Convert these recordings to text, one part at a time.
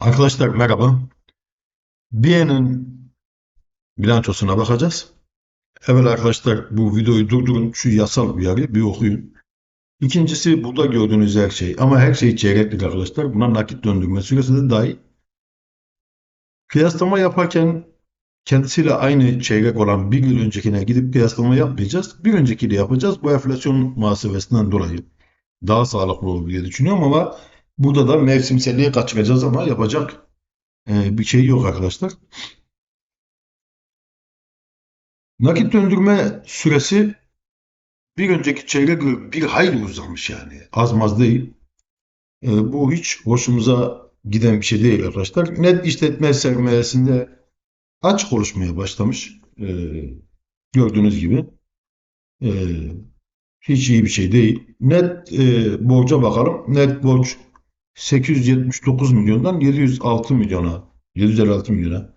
Arkadaşlar merhaba. Biye'nin bilançosuna bakacağız. Evet arkadaşlar bu videoyu durdurun. Şu yasal uyarıyı bir okuyun. İkincisi burada gördüğünüz her şey. Ama her şey çeyreklik arkadaşlar. Buna nakit döndürme süresi de dahil. Kıyaslama yaparken kendisiyle aynı çeyrek olan bir yıl öncekine gidip kıyaslama yapmayacağız. Bir öncekiyle yapacağız. Bu enflasyon muhasebesinden dolayı daha sağlıklı olur diye düşünüyorum ama burada da mevsimselliği kaçıracağız ama yapacak e, bir şey yok arkadaşlar. Nakit döndürme süresi bir önceki çeyrek bir hayli uzamış yani. Az maz değil. E, bu hiç hoşumuza giden bir şey değil arkadaşlar. Net işletme sermayesinde aç konuşmaya başlamış. E, gördüğünüz gibi. Hiç iyi bir şey değil. Net borca bakalım. Net borç 879 milyondan 706 milyona 756 milyona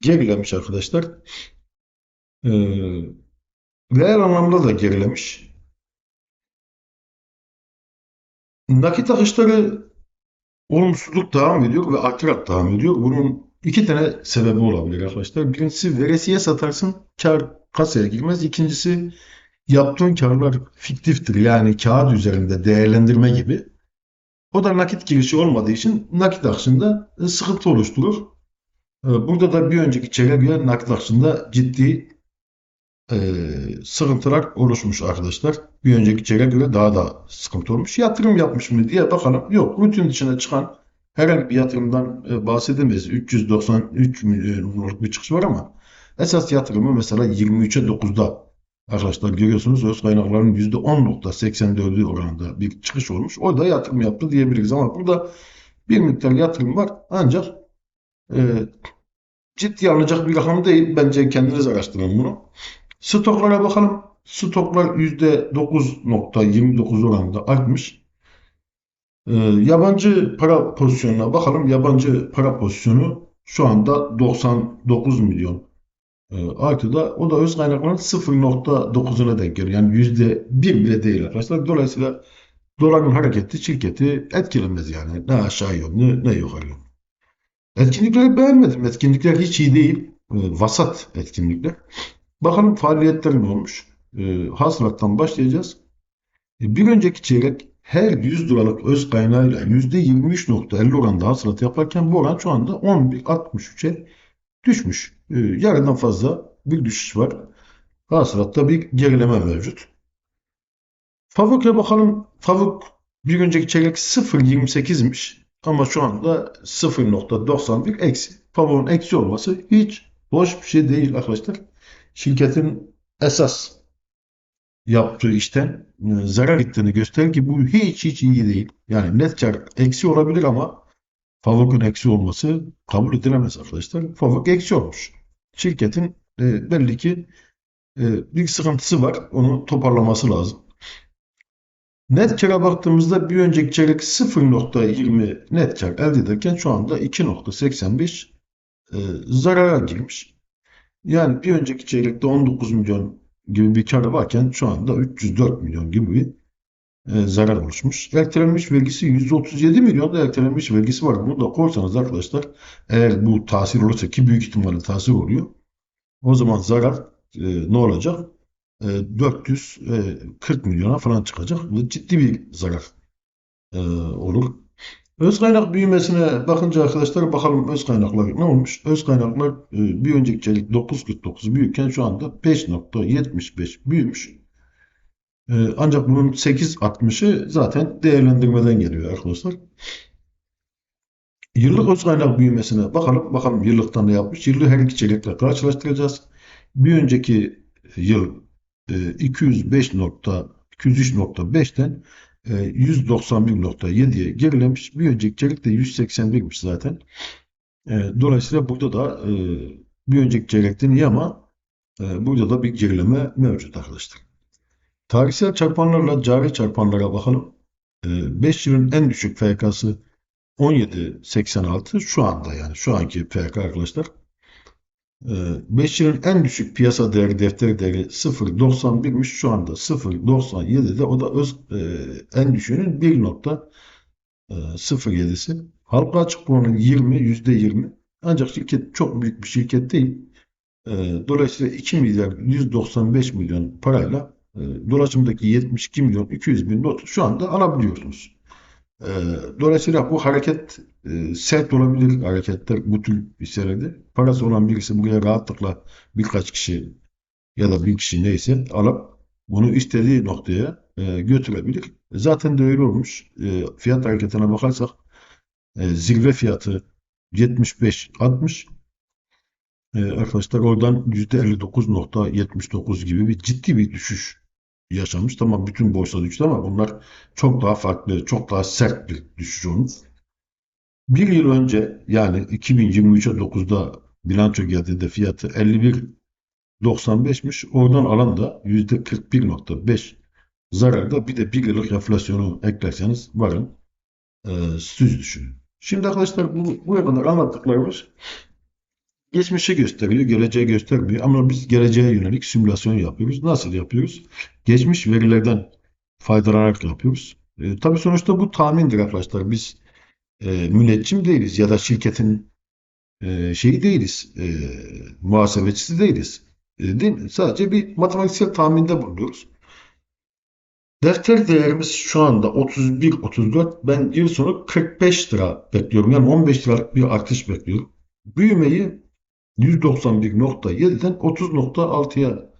gerilemiş arkadaşlar. Ee, reel anlamda da gerilemiş. Nakit akışları olumsuzluk devam ediyor ve artarak devam ediyor. Bunun iki tane sebebi olabilir arkadaşlar. Birincisi veresiye satarsın kar kasaya girmez. İkincisi yaptığın karlar fiktiftir. Yani kağıt üzerinde değerlendirme gibi. O da nakit girişi olmadığı için nakit akışında sıkıntı oluşturur. Ee, Burada da bir önceki çeyreğe göre nakit akışında ciddi e, sıkıntılar oluşmuş arkadaşlar. Bir önceki çeyreğe göre daha da sıkıntı olmuş. Yatırım yapmış mı diye bakalım. Yok, rutin dışına çıkan herhangi bir yatırımdan e, bahsedemeyiz. 393 milyonluk bir çıkış var ama esas yatırımı mesela 23'e 9'da arkadaşlar görüyorsunuz öz kaynakların %10.84'ü oranında bir çıkış olmuş. O da yatırım yaptı diyebiliriz ama burada bir miktar yatırım var ancak e, ciddiye alınacak bir rakam değil. Bence kendiniz araştırın bunu. Stoklara bakalım. Stoklar %9.29 oranında artmış. Ee, yabancı para pozisyonuna bakalım. Yabancı para pozisyonu şu anda 99 milyon e, artıda. O da öz kaynakların 0.9'una denk geliyor. Yani %1 bile değil arkadaşlar. Dolayısıyla doların hareketi şirketi etkilemez yani. Ne aşağı yönlü ne yukarı yönlü. Etkinlikleri beğenmedim. Etkinlikler hiç iyi değil. E, vasat etkinlikler. Bakalım faaliyetler ne olmuş. E, hasılattan başlayacağız. Bir önceki çeyrek her 100 liralık öz kaynağıyla %23.50 oranda hasılat yaparken bu oran şu anda 11.63'e düşmüş. E, yarıdan fazla bir düşüş var. Hasılatta bir gerileme mevcut. Favuk'a bakalım. Favuk bir önceki çeyrek 0.28'miş. Ama şu anda 0.91 eksi. Favuk'un eksi olması hiç hoş bir şey değil arkadaşlar. Şirketin esas yaptığı işten e, zarar ettiğini gösterir ki bu hiç hiç iyi değil. Yani net kar eksi olabilir ama Favok'un eksi olması kabul edilemez arkadaşlar. Favok eksi olmuş. Şirketin e, belli ki e, bir sıkıntısı var. Onu toparlaması lazım. Net kara baktığımızda bir önceki çeyrek 0.20 net kar elde ederken şu anda 2.85 e, zarara girmiş. Yani bir önceki çeyrekte 19 milyon gibi bir kar varken şu anda 304 milyon gibi bir e, zarar oluşmuş. Ertelenmiş vergisi 137 milyon da ertelenmiş vergisi var. Bunu da korsanız arkadaşlar eğer bu tahsil olursa ki büyük ihtimalle tahsil oluyor. O zaman zarar e, ne olacak? E, 440 milyona falan çıkacak. Bu ciddi bir zarar e, olur. Öz kaynak büyümesine bakınca arkadaşlar bakalım öz kaynaklar ne olmuş? Öz kaynaklar e, bir önceki çeyrek 9.49 büyürken şu anda 5.75 büyümüş. E, ancak bunun 8.60'ı zaten değerlendirmeden geliyor arkadaşlar. Yıllık öz kaynak büyümesine bakalım. Bakalım yıllıktan ne yapmış? Yıllığı her iki çeyrekle karşılaştıracağız. Bir önceki yıl e, 205 nokta 203.5'ten 191.7'ye gerilemiş. Bir önceki çeyrek de 181'miş zaten. E, dolayısıyla burada da e, bir önceki çeyrekten iyi ama e, burada da bir gerileme mevcut arkadaşlar. Tarihsel çarpanlarla cari çarpanlara bakalım. 5 yılın en düşük FK'sı 17.86 şu anda yani şu anki FK arkadaşlar. 5 yılın en düşük piyasa değeri defter değeri 0.91'miş şu anda 0.97'de o da öz, e, en düşüğünün 1.07'si Halka açık puanı 20, %20. Ancak şirket çok büyük bir şirket değil. E, dolayısıyla 2 milyar 195 milyon parayla e, dolaşımdaki 72 milyon 200 bin notu şu anda alabiliyorsunuz. E, dolayısıyla bu hareket e, sert olabilir hareketler bu tür hisselerde. Parası olan birisi buraya rahatlıkla birkaç kişi ya da bir kişi neyse alıp bunu istediği noktaya e, götürebilir. Zaten de öyle olmuş. E, fiyat hareketine bakarsak zirve fiyatı 75-60 e, arkadaşlar oradan %59.79 gibi bir ciddi bir düşüş yaşamış. Tamam bütün borsa düştü ama bunlar çok daha farklı, çok daha sert bir düşüş olmuş. Bir yıl önce yani 2023'e 9'da bilanço geldiğinde fiyatı 51.95'miş. Oradan alan da %41.5 zararda bir de bir yıllık enflasyonu eklerseniz varın e, siz düşünün. Şimdi arkadaşlar bu, bu kadar anlattıklarımız geçmişi gösteriyor, geleceği göstermiyor. Ama biz geleceğe yönelik simülasyon yapıyoruz. Nasıl yapıyoruz? Geçmiş verilerden faydalanarak yapıyoruz. E, tabii sonuçta bu tahmindir arkadaşlar. Biz e, müneccim değiliz ya da şirketin e, şeyi değiliz, e, muhasebecisi değiliz. E, değil mi? Sadece bir matematiksel tahminde bulunuyoruz. Defter değerimiz şu anda 31-34. Ben yıl sonu 45 lira bekliyorum. Yani 15 liralık bir artış bekliyorum. Büyümeyi 191.7'den 30.6'ya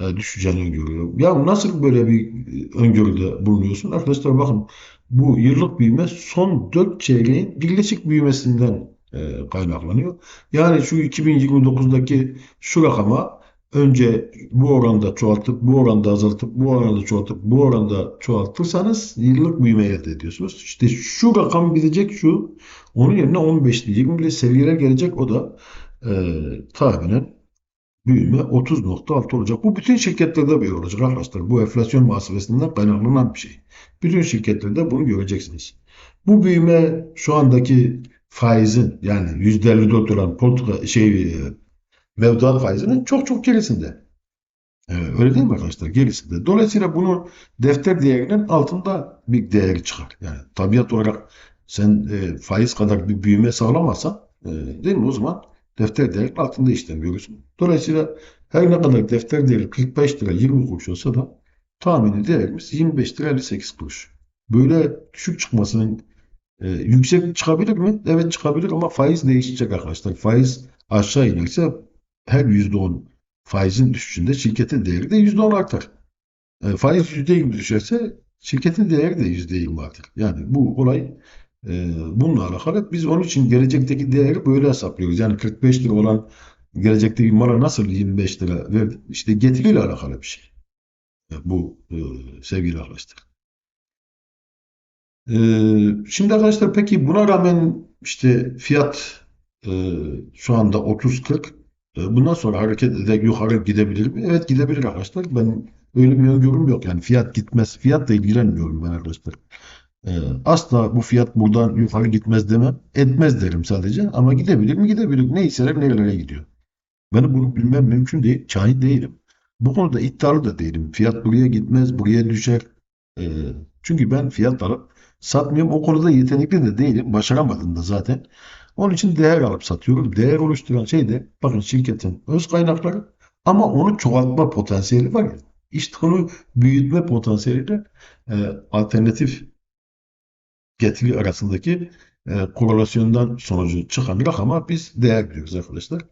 e, düşeceğini öngörüyorum. Ya nasıl böyle bir e, öngörüde bulunuyorsun? Arkadaşlar bakın bu yıllık büyüme son 4 çeyreğin birleşik büyümesinden e, kaynaklanıyor. Yani şu 2029'daki şu rakama önce bu oranda çoğaltıp, bu oranda azaltıp, bu oranda çoğaltıp, bu oranda çoğaltırsanız yıllık büyüme elde ediyorsunuz. İşte şu rakam gidecek şu. Onun yerine 15'li 20'li seviyeler gelecek. O da e, tahminen büyüme 30.6 olacak. Bu bütün şirketlerde böyle olacak arkadaşlar. Bu enflasyon muhasebesinden kaynaklanan bir şey. Bütün şirketlerde bunu göreceksiniz. Bu büyüme şu andaki faizin yani %54 olan politika şey mevduat faizinin çok çok gerisinde. Ee, öyle değil mi arkadaşlar? Gerisinde. Dolayısıyla bunu defter değerinin altında bir değeri çıkar. Yani tabiat olarak sen e, faiz kadar bir büyüme sağlamazsan e, değil mi o zaman defter değerinin altında işlem görürsün. Dolayısıyla her ne kadar defter değeri 45 lira 20 kuruş olsa da tahmini değerimiz 25 lira 58 kuruş. Böyle düşük çıkmasının e, yüksek çıkabilir mi? Evet çıkabilir ama faiz değişecek arkadaşlar. Faiz aşağı inerse her %10 faizin düşüşünde şirketin değeri de %10 artar. E, faiz %20 düşerse şirketin değeri de %20 artar. Yani bu olay bununla alakalı. Biz onun için gelecekteki değeri böyle hesaplıyoruz. Yani 45 lira olan gelecekteki mala nasıl 25 lira verdi? İşte getiriyle alakalı bir şey. Bu e, sevgili arkadaşlar. E, şimdi arkadaşlar peki buna rağmen işte fiyat e, şu anda 30-40 e, bundan sonra hareket ederek yukarı gidebilir mi? Evet gidebilir arkadaşlar. Ben öyle bir öngörüm yok. Yani fiyat gitmez. Fiyatla ilgilenmiyorum ben arkadaşlar. Asla bu fiyat buradan yukarı gitmez demem. Etmez derim sadece. Ama gidebilir mi? Gidebilir. Ne hisseler nerelere gidiyor? Benim bunu bilmem mümkün değil. Şahit değilim. Bu konuda iddialı da değilim. Fiyat buraya gitmez, buraya düşer. E, çünkü ben fiyat alıp satmıyorum. O konuda yetenekli de değilim. Başaramadım da zaten. Onun için değer alıp satıyorum. Değer oluşturan şey de bakın şirketin öz kaynakları ama onu çoğaltma potansiyeli var ya. İşte onu büyütme potansiyeliyle e, alternatif getiri arasındaki e, korelasyondan sonucu çıkan rakama biz değer diyoruz arkadaşlar.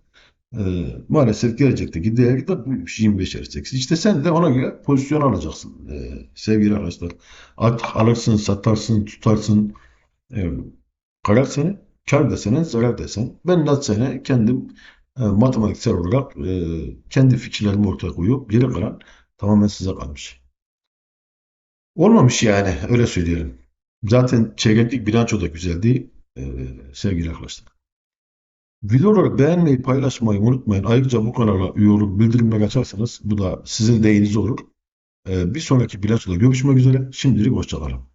E, maalesef gelecekteki değeri de buymuş 25 58. İşte sen de ona göre pozisyon alacaksın e, sevgili arkadaşlar. Artık alırsın, satarsın, tutarsın. E, karar senin. Kar desen, zarar desen. Ben naçizane kendim e, matematiksel olarak e, kendi fikirlerimi ortaya koyup geri kalan tamamen size kalmış. Olmamış yani öyle söyleyelim. Zaten çeyreklik bilanço da güzel değil e, sevgili arkadaşlar. Videoları beğenmeyi, paylaşmayı unutmayın. Ayrıca bu kanala üye olup bildirimleri açarsanız bu da sizin deyiniz olur. E, bir sonraki bilançoda görüşmek üzere. Şimdilik hoşçakalın.